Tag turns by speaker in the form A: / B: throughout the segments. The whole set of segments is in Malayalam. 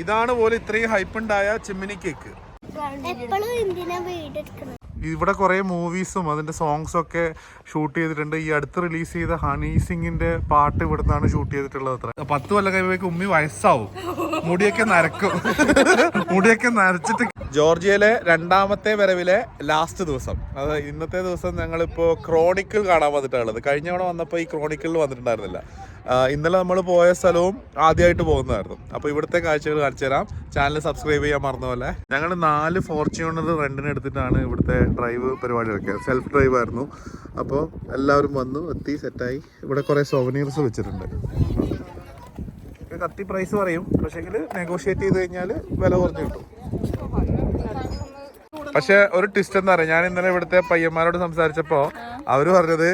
A: ഇതാണ് പോലെ ഇത്രയും ഹൈപ്പ് ഉണ്ടായ ചിമ്മിനി കേക്ക് ഇവിടെ കുറെ മൂവീസും അതിന്റെ സോങ്സും ഒക്കെ ഷൂട്ട് ചെയ്തിട്ടുണ്ട്. ഈ അടുത്ത് റിലീസ് ചെയ്ത ഹണി സിംഗിന്റെ പാട്ട് ഇവിടെ നിന്നാണ് ഷൂട്ട് ചെയ്തിട്ടുള്ളത് അത്ര. പത്ത് കൊല്ലം കഴിയുമ്പോഴേക്കും ഉമ്മി വയസ്സാവും. മുടിയൊക്കെ നരക്കും. മുടിയൊക്കെ നരച്ചിട്ട് ജോർജിയയിലെ രണ്ടാമത്തെ വരവിലെ ലാസ്റ്റ് ദിവസം. അത് ഇന്നത്തെ ദിവസം ഞങ്ങളിപ്പോൾ ക്രോണിക്കിൾ കാണാൻ വന്നിട്ടുള്ളത്. കഴിഞ്ഞ തവണ വന്നപ്പോൾ ഈ ക്രോണിക്കിളിൽ വന്നിട്ടുണ്ടായിരുന്നില്ല. ഇന്നലെ നമ്മൾ പോയ സ്ഥലവും ആദ്യമായിട്ട് പോകുന്നതായിരുന്നു. അപ്പോൾ ഇവിടുത്തെ കാഴ്ചകൾ കാണിച്ചു തരാം. ചാനൽ സബ്സ്ക്രൈബ് ചെയ്യാൻ മറന്ന പോലെ. ഞങ്ങൾ നാല് ഫോർച്യൂണർ റെന്റിന് എടുത്തിട്ടാണ് ഇവിടുത്തെ ഡ്രൈവ് പരിപാടി ഇറക്കിയത് സെൽഫ് ഡ്രൈവ് ആയിരുന്നു. അപ്പോൾ എല്ലാവരും വന്നു എത്തി സെറ്റായി ഇവിടെ കുറേ സോവനീർസ് വെച്ചിട്ടുണ്ട്. കത്തി പ്രൈസ് പറയും. പക്ഷേങ്കിൽ നെഗോഷിയേറ്റ് ചെയ്ത് കഴിഞ്ഞാൽ വില കുറഞ്ഞ് കിട്ടും. പക്ഷെ ഒരു ട്വിസ്റ്റ് എന്താ പറയുക ഞാൻ ഇന്നലെ ഇവിടുത്തെ പയ്യന്മാരോട് സംസാരിച്ചപ്പോ അവർ പറഞ്ഞത്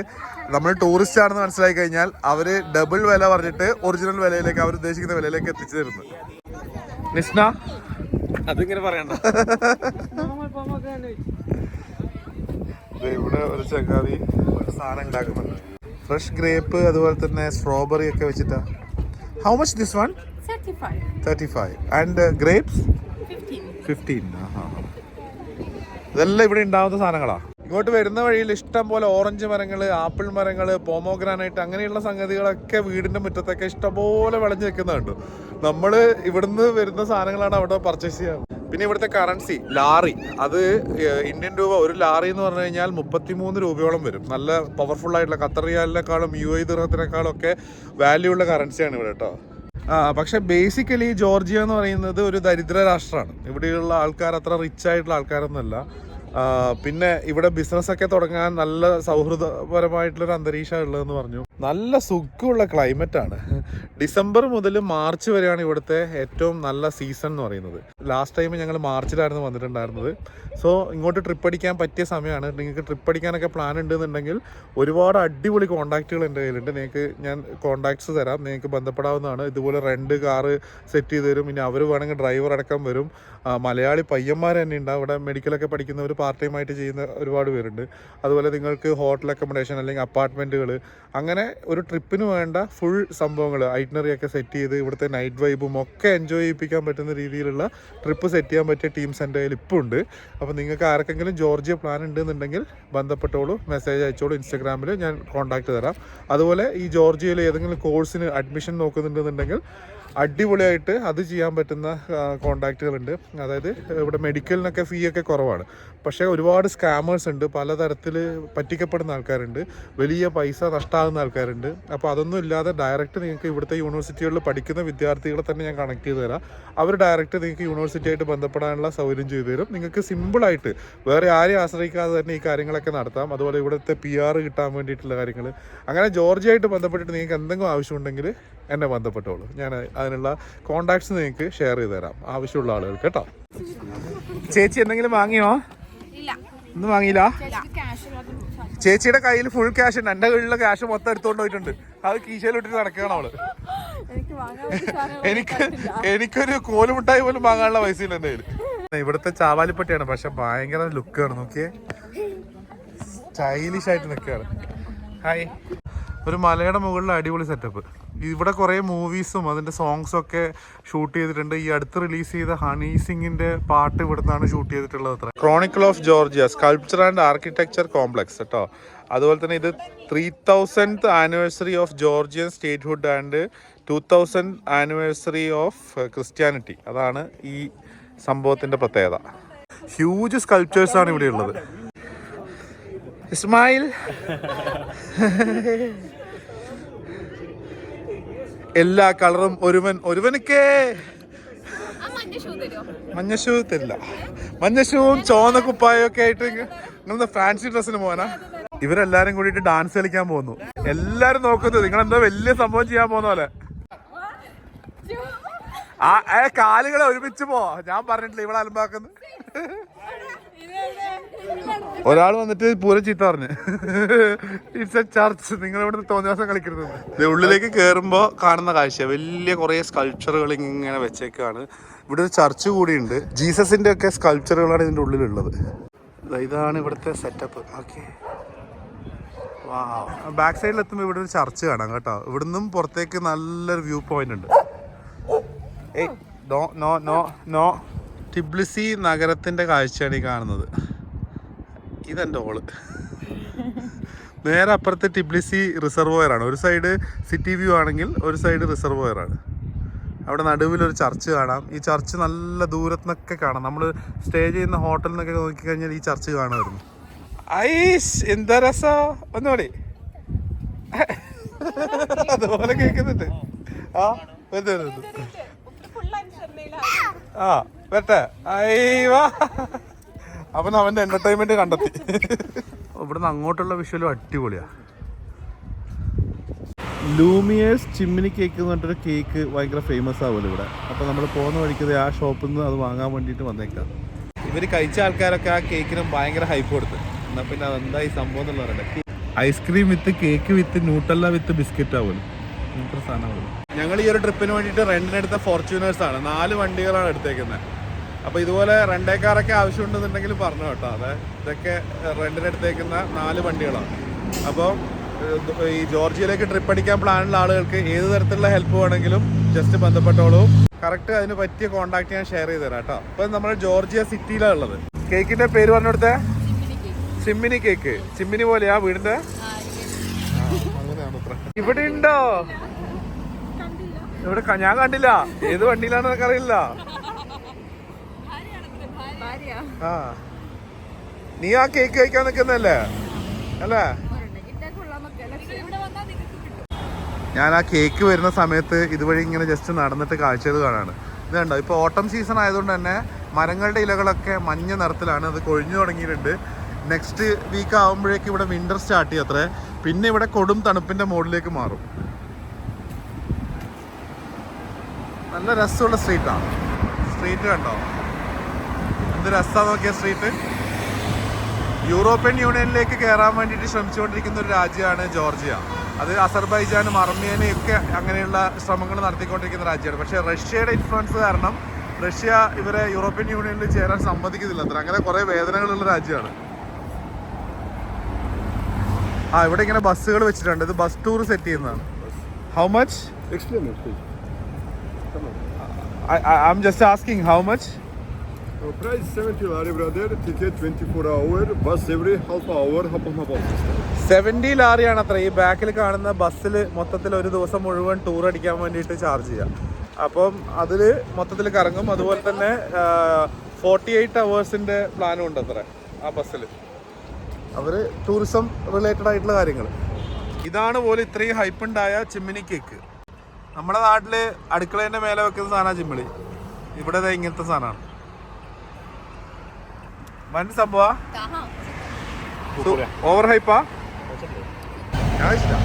A: നമ്മൾ ടൂറിസ്റ്റ് ആണെന്ന് മനസ്സിലാക്കി കഴിഞ്ഞാൽ അവർ ഡബിൾ വില പറഞ്ഞിട്ട് ഒറിജിനൽ വിലയിലേക്ക് അവർ ഉദ്ദേശിക്കുന്ന വിലയിലേക്ക് എത്തിച്ചു തരുന്നു നിസ്ന
B: അതിങ്ങനെ പറയണ്ട.
A: ഇവിടെ ഒരു ചങ്ങാതി ഒരു സാധനം ഉണ്ടാക്കുന്നുണ്ട്. ഫ്രഷ് ഗ്രേപ്പ് അതുപോലെ തന്നെ സ്ട്രോബെറി ഒക്കെ വെച്ചിട്ടാ. How much this one
C: 35.
A: Thirty five and grapes
C: 15.
A: Fifteen ഇതെല്ലാം ഇവിടെ ഉണ്ടാവുന്ന സാധനങ്ങളാ. ഇങ്ങോട്ട് വരുന്ന വഴിയിൽ ഇഷ്ടം പോലെ ഓറഞ്ച് മരങ്ങൾ ആപ്പിൾ മരങ്ങൾ പോമോഗ്രാനൈറ്റ് അങ്ങനെയുള്ള സംഗതികളൊക്കെ വീടിന്റെ മുറ്റത്തൊക്കെ ഇഷ്ടംപോലെ വിളഞ്ഞു വെക്കുന്നുണ്ട് നമ്മൾ ഇവിടുന്ന് വരുന്ന സാധനങ്ങളാണ് അവിടെ പർച്ചേസ് ചെയ്യാറ്. പിന്നെ ഇവിടുത്തെ കറൻസി ലാറി. അത് ഇന്ത്യൻ രൂപ ഒരു ലാറി എന്ന് പറഞ്ഞു കഴിഞ്ഞാൽ മുപ്പത്തിമൂന്ന് രൂപയോളം വരും. നല്ല പവർഫുൾ ആയിട്ടുള്ള ഖത്തർ റിയാലിനെക്കാളും യു ഐ ദിറത്തിനേക്കാളും ഒക്കെ വാല്യൂ ഉള്ള കറൻസിയാണ് ഇവിടെ കേട്ടോ. ആ പക്ഷെ ബേസിക്കലി ജോർജിയ എന്ന് പറയുന്നത് ഒരു ദരിദ്ര രാഷ്ട്രമാണ്. ഇവിടെയുള്ള ആൾക്കാർ അത്ര റിച്ച് ആയിട്ടുള്ള ആൾക്കാരൊന്നുമല്ല. പിന്നെ ഇവിടെ ബിസിനസ് ഒക്കെ തുടങ്ങാൻ നല്ല സൗഹൃദപരമായിട്ടുള്ള ഒരു അന്തരീക്ഷമാണ് ഉള്ളതെന്ന് പറഞ്ഞു. നല്ല സുഖമുള്ള ക്ലൈമറ്റ് ആണ്. ഡിസംബർ മുതൽ മാർച്ച് വരെയാണ് ഇവിടുത്തെ ഏറ്റവും നല്ല സീസൺ എന്ന് പറയുന്നത്. ലാസ്റ്റ് ടൈം ഞങ്ങൾ മാർച്ചിലായിരുന്നു വന്നിട്ടുണ്ടായിരുന്നത്. സോ ഇങ്ങോട്ട് ട്രിപ്പ് അടിക്കാൻ പറ്റിയ സമയമാണ്. നിങ്ങൾക്ക് ട്രിപ്പ് അടിക്കാനൊക്കെ പ്ലാൻ ഉണ്ടെന്നുണ്ടെങ്കിൽ ഒരുപാട് അടിപൊളി കോൺടാക്റ്റുകൾ എന്റെ കയ്യിലുണ്ട്. നിങ്ങൾക്ക് ഞാൻ കോൺടാക്ട്സ് തരാം. നിങ്ങൾക്ക് ബന്ധപ്പെടാവുന്നതാണ്. ഇതുപോലെ റെന്റ് കാറ് സെറ്റ് ചെയ്ത് തരും. പിന്നെ അവർ വേണമെങ്കിൽ ഡ്രൈവർ അടക്കം വരും. മലയാളി പയ്യന്മാർ തന്നെ ഉണ്ട്. അവിടെ മെഡിക്കലൊക്കെ പഠിക്കുന്നവർ പാർട്ട് ടൈം ആയിട്ട് ചെയ്യുന്ന ഒരുപാട് പേരുണ്ട്. അതുപോലെ നിങ്ങൾക്ക് ഹോട്ടൽ അക്കോമഡേഷൻ അല്ലെങ്കിൽ അപ്പാർട്ട്മെന്റുകൾ അങ്ങനെ ഒരു ട്രിപ്പിന് വേണ്ട ഫുൾ സംഭവങ്ങൾ ഐറ്റിനറി ഒക്കെ സെറ്റ് ചെയ്ത് ഇവിടുത്തെ നൈറ്റ് വൈബും ഒക്കെ എൻജോയ് ചെയ്യിപ്പിക്കാൻ പറ്റുന്ന രീതിയിലുള്ള ട്രിപ്പ് സെറ്റ് ചെയ്യാൻ പറ്റിയ ടീംസ് എന്റെ കയ്യിൽ ഇപ്പോൾ ഉണ്ട്. അപ്പോൾ നിങ്ങൾക്ക് ആർക്കെങ്കിലും ജോർജിയ പ്ലാൻ ഉണ്ടെന്നുണ്ടെങ്കിൽ ബന്ധപ്പെട്ടോളൂ മെസ്സേജ് അയച്ചോളൂ ഇൻസ്റ്റാഗ്രാമിൽ ഞാൻ കോൺടാക്ട് തരാം. അതുപോലെ ഈ ജോർജിയയിൽ ഏതെങ്കിലും കോഴ്സിന് അഡ്മിഷൻ നോക്കുന്നുണ്ടെന്നുണ്ടെങ്കിൽ അടിപൊളിയായിട്ട് അത് ചെയ്യാൻ പറ്റുന്ന കോണ്ടാക്റ്റുകളുണ്ട് അതായത് ഇവിടെ മെഡിക്കലിനൊക്കെ ഫീ ഒക്കെ കുറവാണ്. പക്ഷേ ഒരുപാട് സ്കാമേഴ്സ് ഉണ്ട്. പലതരത്തിൽ പറ്റിക്കപ്പെടുന്ന ആൾക്കാരുണ്ട്. വലിയ പൈസ നഷ്ടമാകുന്ന ആൾക്കാരുണ്ട്. അപ്പോൾ അതൊന്നും ഇല്ലാതെ ഡയറക്റ്റ് നിങ്ങൾക്ക് ഇവിടുത്തെ യൂണിവേഴ്സിറ്റികളിൽ പഠിക്കുന്ന വിദ്യാർത്ഥികളെ തന്നെ ഞാൻ കണക്ട് ചെയ്ത് തരാം. അവർ ഡയറക്റ്റ് നിങ്ങൾക്ക് യൂണിവേഴ്സിറ്റിയായിട്ട് ബന്ധപ്പെടാനുള്ള സൗകര്യം ചെയ്തു തരും. നിങ്ങൾക്ക് സിമ്പിളായിട്ട് വേറെ ആരെയും ആശ്രയിക്കാതെ തന്നെ ഈ കാര്യങ്ങളൊക്കെ നടത്താം. അതുപോലെ ഇവിടുത്തെ പി ആർ കിട്ടാൻ വേണ്ടിയിട്ടുള്ള കാര്യങ്ങൾ അങ്ങനെ ജോർജിയായിട്ട് ബന്ധപ്പെട്ടിട്ട് നിങ്ങൾക്ക് എന്തെങ്കിലും ആവശ്യമുണ്ടെങ്കിൽ എന്നെ ബന്ധപ്പെട്ടോളൂ. ഞാൻ അതിനുള്ള കോണ്ടാക്ട്സ് നിങ്ങൾക്ക് ഷെയർ ചെയ്ത് തരാം. ആവശ്യമുള്ള ആളുകൾ കേട്ടോ. ചേച്ചി എന്തെങ്കിലും വാങ്ങിയോ? ഒന്നും വാങ്ങിയില്ല? ചേച്ചിയുടെ കയ്യിൽ ഫുൾ ക്യാഷ് ഉണ്ട്. എന്റെ കയ്യിലുള്ള ക്യാഷ് മൊത്തം എടുത്തുകൊണ്ട് പോയിട്ടുണ്ട്. അത് കീശയിലിട്ടിട്ട് നടക്കുകയാണ് അവൾ.
C: എനിക്ക്
A: എനിക്കൊരു കോലുമുട്ടായി പോലും വാങ്ങാനുള്ള പൈസ ഇല്ല എന്റെ കയ്യിൽ ഇവിടുത്തെ ചാവാലിപ്പട്ടിയാണ് പക്ഷെ ഭയങ്കര ലുക്കാണ് നോക്കിയേ. സ്റ്റൈലിഷ് ആയിട്ട് നിൽക്കുകയാണ്. ഹായ് ഒരു മലയുടെ മുകളിൽ അടിപൊളി സെറ്റപ്പ് ഇവിടെ കുറേ മൂവീസും അതിന്റെ സോങ്സും ഒക്കെ ഷൂട്ട് ചെയ്തിട്ടുണ്ട്. ഈ അടുത്ത് റിലീസ് ചെയ്ത ഹണി സിംഗിന്റെ പാട്ട് ഇവിടുന്നാണ് ഷൂട്ട് ചെയ്തിട്ടുള്ളത് അത്ര. Chronicle of Georgia sculpture and architecture complex കേട്ടോ. അതുപോലെ തന്നെ ഇത് three thousand anniversary of Georgian statehood and two thousand anniversary of Christianity അതാണ് ഈ സംഭവത്തിന്റെ പ്രത്യേകത. ഹ്യൂജ് സ്കൾപ്ചേഴ്സ് ആണ് ഇവിടെ ഉള്ളത്. ഇസ്മായിൽ. എല്ലാ കളറും ഒരുവൻ ഒരുവനക്കേ. മഞ്ഞ ഷൂ തരില്ല. മഞ്ഞ ഷൂവും ചുവന്ന കുപ്പായും ഒക്കെ ആയിട്ട് നിങ്ങൾ ഫാൻസി ഡ്രസ്സിന് പോകാനാ ഇവരെല്ലാരും കൂടിയിട്ട് ഡാൻസ് കളിക്കാൻ പോകുന്നു. എല്ലാരും നോക്കുന്നത് നിങ്ങൾ എന്താ വലിയ സംഭവം ചെയ്യാൻ പോകുന്ന പോലെ. ആ കാലുകളെ ഒരുമിച്ച് പോ. ഞാൻ പറഞ്ഞിട്ടില്ല ഇവളെ അലമ്പാക്കുന്നു ഒരാൾ വന്നിട്ട് പൂരം ചീത്ത പറഞ്ഞു. ഇറ്റ്സ് എ ചർച്ച് നിങ്ങൾ ഇവിടെ തോന്നിയാസം കളിക്കരുത്. ഉള്ളിലേക്ക് കയറുമ്പോൾ കാണുന്ന കാഴ്ച വലിയ കുറേ സ്കൾപ്ചറുകൾ ഇങ്ങനെ വെച്ചേക്കാണ്. ഇവിടെ ഒരു ചർച്ച് കൂടിയുണ്ട്. ജീസസിന്റെ ഒക്കെ സ്കൾപ്ചറുകളാണ് ഇതിന്റെ ഉള്ളിലുള്ളത്. ഇതാണ് ഇവിടുത്തെ സെറ്റപ്പ് ഓക്കെ ബാക്ക് സൈഡിൽ എത്തുമ്പോൾ ഇവിടെ ഒരു ചർച്ച് കാണാം കേട്ടോ. ഇവിടുന്നും പുറത്തേക്ക് നല്ലൊരു വ്യൂ പോയിന്റ് ഉണ്ട്. ഏയ് no no no no Tbilisi നഗരത്തിന്റെ കാഴ്ചയാണ് ഈ കാണുന്നത്. ഇതെന്റെ ഓൾ നേരെ അപ്പുറത്ത് ടിബ്ലിസി റിസർവോയർ ആണ്. ഒരു സൈഡ് സിറ്റി വ്യൂ ആണെങ്കിൽ ഒരു സൈഡ് റിസർവോയർ ആണ്. അവിടെ നടുവിൽ ഒരു ചർച്ച് കാണാം. ഈ ചർച്ച് നല്ല ദൂരത്ത് നിന്നൊക്കെ കാണാം. നമ്മൾ സ്റ്റേ ചെയ്യുന്ന ഹോട്ടലിൽ നിന്നൊക്കെ നോക്കിക്കഴിഞ്ഞാൽ ഈ ചർച്ച് കാണുമായിരുന്നു. ഐസ് എന്താ രസോ? ഒന്നുകൂടി അതുപോലെ കേൾക്കുന്നുണ്ട് ആ വരുന്നു ആ വരട്ടെ. അയ്യവാ അവൻ അവന്റെ എന്റർടൈൻമെന്റ് കണ്ടെത്തി. ഇവിടുന്ന് അങ്ങോട്ടുള്ള വിഷ്വലും അടിപൊളിയാ. ലൂമിയേഴ്സ് ചിമ്മിനി കേക്ക് എന്ന് പറഞ്ഞിട്ടൊരു കേക്ക് ഭയങ്കര ഫേമസ് ആവുമല്ലോ ഇവിടെ. അപ്പോൾ നമ്മൾ പോകുന്ന വഴിക്കത് ആ ഷോപ്പിൽ നിന്ന് അത് വാങ്ങാൻ വേണ്ടിയിട്ട് വന്നേക്കാം. ഇവർ കഴിച്ച ആൾക്കാരൊക്കെ ആ കേക്കിന് ഭയങ്കര ഹൈപ്പ് കൊടുത്ത്. എന്നാൽ പിന്നെ അതെന്താ ഈ സംഭവം എന്നുള്ള പറയട്ടെ ice cream with cake with Nutella with biscuit ആവുമല്ലോ ഇങ്ങനത്തെ സാധനമാവുമല്ലോ ഞങ്ങൾ ഈ ഒരു ട്രിപ്പിന് വേണ്ടിയിട്ട് റെന്റിനെടുത്ത ഫോർച്യൂണേഴ്സ് ആണ്. നാല് വണ്ടികളാണ് എടുത്തേക്കുന്നത് അപ്പോൾ ഇതുപോലെ റെന്റേക്കാരൊക്കെ ആവശ്യമുണ്ടെന്നുണ്ടെങ്കിൽ പറഞ്ഞു കേട്ടോ. അതെ. ഇതൊക്കെ റെന്റിനെടുത്തേക്കുന്ന നാല് വണ്ടികളാണ്. അപ്പോൾ ഈ ജോർജിയയിലേക്ക് ട്രിപ്പ് അടിക്കാൻ പ്ലാനുള്ള ആളുകൾക്ക് ഏത് തരത്തിലുള്ള ഹെൽപ്പ് വേണമെങ്കിലും ജസ്റ്റ് ബന്ധപ്പെട്ടോളൂ. കറക്റ്റ് അതിന് പറ്റിയ കോൺടാക്ട് ഞാൻ ഷെയർ ചെയ്ത് തരാം കേട്ടോ. അപ്പൊ നമ്മൾ ജോർജിയ സിറ്റിയിലാണ് ഉള്ളത്. കേക്കിന്റെ പേര് പറഞ്ഞു കൊടുത്തേ ചിമ്മിനി കേക്ക് ചിമ്മിനി പോലെയാ വീടിന്റെ? ഇവിടെ ഉണ്ടോ ഇവിടെ ഞാൻ കണ്ടില്ല. ഏത് വണ്ടിയിലാണെന്നൊക്കെ അറിയില്ല ആ. നീ ആ കേക്ക് കഴിക്കാൻ നിൽക്കുന്നല്ലേ അല്ലേ? ഞാൻ ആ കേക്ക് വരുന്ന സമയത്ത് ഇതുവഴി ഇങ്ങനെ ജസ്റ്റ് നടന്നിട്ട് കാഴ്ചകൾ കാണാണ്. ഇത് കണ്ടോ? ഇപ്പോൾ ഓട്ടം സീസൺ ആയതുകൊണ്ട് തന്നെ മരങ്ങളുടെ ഇലകളൊക്കെ മഞ്ഞ നിറത്തിലാണ് അത് കൊഴിഞ്ഞു തുടങ്ങിയിട്ടുണ്ട്. നെക്സ്റ്റ് വീക്ക് ആകുമ്പോഴേക്കും ഇവിടെ വിന്റർ സ്റ്റാർട്ട് ചെയ്യും അത്രേ. പിന്നെ ഇവിടെ കൊടും തണുപ്പിന്റെ മോഡിലേക്ക് മാറും. നല്ല രസമുള്ള സ്ട്രീറ്റാണ് സ്ട്രീറ്റ് കണ്ടോ? എന്ത് രസമാണ് നോക്കിയ സ്ട്രീറ്റ് യൂറോപ്യൻ യൂണിയനിലേക്ക് കയറാൻ വേണ്ടിയിട്ട് ശ്രമിച്ചുകൊണ്ടിരിക്കുന്ന ഒരു രാജ്യമാണ് ജോർജിയ. അത് അസർബൈജാനും അർമേനിയും ഒക്കെ അങ്ങനെയുള്ള ശ്രമങ്ങൾ നടത്തിക്കൊണ്ടിരിക്കുന്ന രാജ്യമാണ്. പക്ഷേ റഷ്യയുടെ ഇൻഫ്ലുവൻസ് കാരണം റഷ്യ ഇവരെ യൂറോപ്യൻ യൂണിയനിൽ ചേരാൻ സമ്മതിക്കുന്നില്ല അത്ര. അങ്ങനെ കുറേ വേദനകളുള്ള രാജ്യമാണ്. ആ ഇവിടെ ഇങ്ങനെ ബസ്സുകൾ വെച്ചിട്ടുണ്ട്. ഇത് ബസ് ടൂർ സെറ്റ് ചെയ്യുന്നതാണ്. How much
D: please.
A: I am just asking how much
D: Uh, price 70 lari, brother. Ticket 24 hour. Bus every half hour. Half my bus.
A: Seventy ലാറിയാണ് അത്ര ഈ ബാക്കിൽ കാണുന്ന ബസ്സിൽ മൊത്തത്തിൽ ഒരു ദിവസം മുഴുവൻ ടൂർ അടിക്കാൻ വേണ്ടിയിട്ട് ചാർജ് ചെയ്യാം അപ്പം അതിൽ മൊത്തത്തിൽ കറങ്ങും അതുപോലെ തന്നെ ഫോർട്ടി എയ്റ്റ് അവേഴ്സിന്റെ പ്ലാനും ഉണ്ട് അത്ര ആ ബസ്സിൽ അവർ ടൂറിസം റിലേറ്റഡ് ആയിട്ടുള്ള കാര്യങ്ങൾ ഇതാണ് പോലും ഇത്രയും ഹൈപ്പുണ്ടായ ചിമ്മിനി കേക്ക് നമ്മുടെ നാട്ടിൽ അടുക്കളേന്റെ മേലെ വെക്കുന്ന സാധനമാണ് ചിമ്മിളി ഇവിടെ ഇങ്ങനത്തെ സാധനമാണ് വൻ സംഭവ? ഓവർ ഹൈപ്പാ? ഞാൻ ഇഷ്ടാ.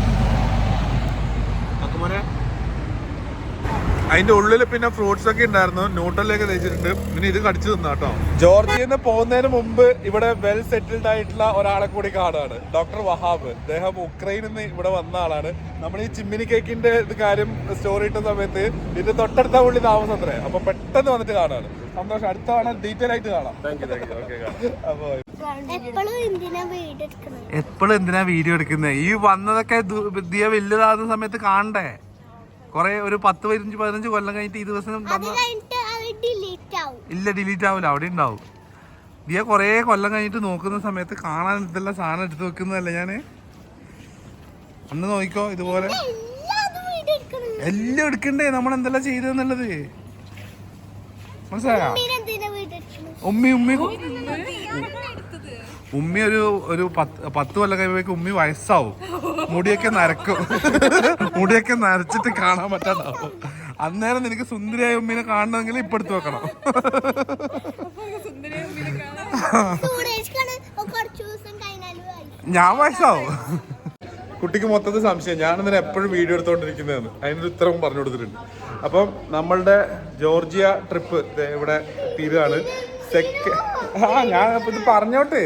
A: അതിന്റെ ഉള്ളിൽ പിന്നെ ഫ്രൂട്ട്സ് ഒക്കെ ഉണ്ടായിരുന്നു. ന്യൂട്ടലിലേക്ക് തേച്ചിട്ടുണ്ട്. പിന്നെ ഇത് കടിച്ചു തിന്നാട്ടോ കേട്ടോ. ജോർജിയന്ന് പോകുന്നതിന് മുമ്പ് ഇവിടെ വെൽ സെറ്റിൽഡ് ആയിട്ടുള്ള ഒരാളെ കൂടി കാണാണ് ഡോക്ടർ വഹാബ്. അദ്ദേഹം ഉക്രൈനിൽ നിന്ന് ഇവിടെ വന്ന ആളാണ്. നമ്മൾ ഈ ചിമ്മിനി കേക്കിന്റെ ഇത് കാര്യം സ്റ്റോറി ഇട്ട സമയത്ത് ഇത് തൊട്ടടുത്ത പുള്ളി താമസം അത്രേ. അപ്പൊ പെട്ടെന്ന് വന്നിട്ട് കാണാണ് സന്തോഷം. അടുത്ത കാണാൻ ഡീറ്റെയിൽ ആയിട്ട് കാണാം. അപ്പൊ
E: എപ്പോഴും എന്തിനാ
A: വീഡിയോ എടുക്കുന്നത് ഈ വന്നതൊക്കെ ദിയ വലുതാകുന്ന സമയത്ത് കാണണ്ടേ? കൊറേ ഒരു പത്ത് പതിനഞ്ച് പതിനഞ്ച് കൊല്ലം കഴിഞ്ഞിട്ട് ഈ ദിവസം ഇല്ല ഡിലീറ്റ് ആവില്ല അവിടെ ഉണ്ടാവും. ദിയ കൊറേ കൊല്ലം കഴിഞ്ഞിട്ട് നോക്കുന്ന സമയത്ത് കാണാൻ ഇതെല്ലാം സാധനം എടുത്ത് വെക്കുന്നതല്ലേ ഞാൻ? അന്ന് നോക്കിക്കോ ഇതുപോലെ.
E: എല്ലാതും വീട് എടുക്കണം
A: എല്ലാം എടുക്കണ്ടേ? നമ്മൾ എന്തെല്ലാം ചെയ്തെന്നുള്ളത് മനസ്സിലായോ?
E: പിന്നെ എന്തിനാ വീട് എടുക്കുന്നത്
A: ഉമ്മി ഉമ്മി ഉമ്മി ഒരു ഒരു പത്ത് പത്ത് കൊല്ലം കഴിയുമ്പോഴേക്കും ഉമ്മി വയസ്സാവും. മുടിയൊക്കെ നരക്കും. മുടിയൊക്കെ നരച്ചിട്ട് കാണാൻ പറ്റാണ്ടാവും അന്നേരം നിനക്ക് സുന്ദരിയായ ഉമ്മീനെ കാണണമെങ്കിൽ ഇപ്പൊ എടുത്തു വെക്കണം. ഞാൻ വയസ്സാവും. കുട്ടിക്ക് മൊത്തത്തിൽ സംശയം. ഞാൻ ഇന്നലെ എപ്പോഴും വീഡിയോ എടുത്തോണ്ടിരിക്കുന്നതെന്ന് അതിനൊരു ഉത്തരവും പറഞ്ഞു കൊടുത്തിട്ടുണ്ട്. അപ്പം നമ്മളുടെ ജോർജിയ ട്രിപ്പ് ഇവിടെ തീരുകയാണ് സെക്ക ആ ഞാൻ അപ്പൊ ഇത് പറഞ്ഞോട്ടെ.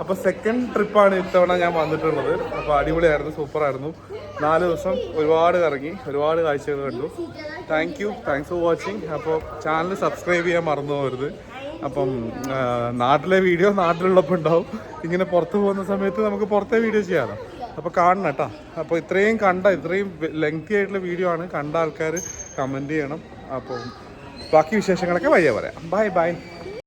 A: അപ്പൊ സെക്കൻഡ് ട്രിപ്പാണ് ഇത്തവണ ഞാൻ വന്നിട്ടുള്ളത്. അപ്പൊ അടിപൊളിയായിരുന്നു സൂപ്പറായിരുന്നു. നാല് ദിവസം ഒരുപാട് കറങ്ങി ഒരുപാട് കാഴ്ചകൾ കണ്ടു. Thank you thanks for watching അപ്പോൾ ചാനൽ സബ്സ്ക്രൈബ് ചെയ്യാൻ മറന്നു പോകരുത്. അപ്പം നാട്ടിലെ വീഡിയോ നാട്ടിലുള്ളപ്പോൾ ഉണ്ടാവും. ഇങ്ങനെ പുറത്ത് പോകുന്ന സമയത്ത് നമുക്ക് പുറത്തെ വീഡിയോ ചെയ്യാമല്ലോ അപ്പോൾ കാണണം കേട്ടോ. അപ്പോൾ ഇത്രയും കണ്ട ഇത്രയും ലെങ്തി ആയിട്ടുള്ള വീഡിയോ ആണ്. കണ്ട ആൾക്കാർ കമന്റ് ചെയ്യണം. അപ്പം ബാക്കി വിശേഷങ്ങളൊക്കെ വയ്യ പറയാം. Bye bye